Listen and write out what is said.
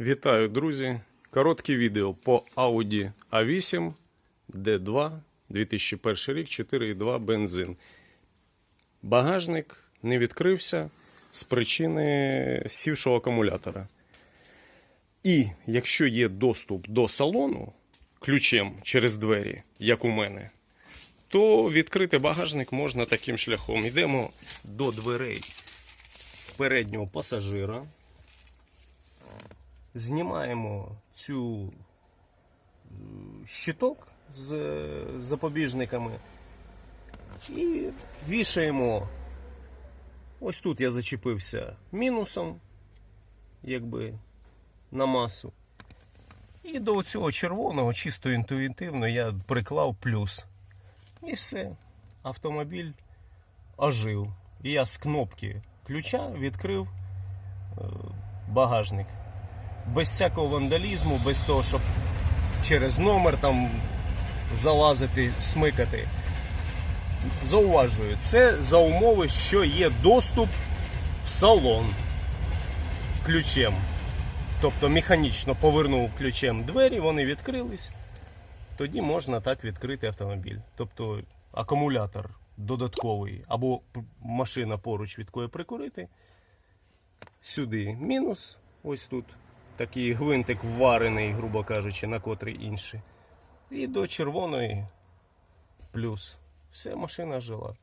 Вітаю, друзі! Коротке відео по Audi A8 D2 2001 рік 4,2 бензин. Багажник не відкрився з причини сівшого акумулятора. І якщо є доступ до салону ключем через двері, як у мене, то відкрити багажник можна таким шляхом. Йдемо до дверей переднього пасажира. Знімаємо цю е, щиток з е, запобіжниками і вішаємо. Ось тут я зачепився мінусом, якби на масу. І до цього червоного, чисто інтуїтивно, я приклав плюс. І все. Автомобіль ожив. І я з кнопки ключа відкрив е, багажник без всякого вандалізму, без того, щоб через номер там залазити, смикати. Зауважую, це за умови, що є доступ в салон ключем. Тобто механічно повернув ключем двері, вони відкрились. Тоді можна так відкрити автомобіль. Тобто акумулятор додатковий або машина поруч від кої прикурити. Сюди мінус. Ось тут такий гвинтик вварений, грубо кажучи, на котрий інший. І до червоної плюс. Все, машина жила.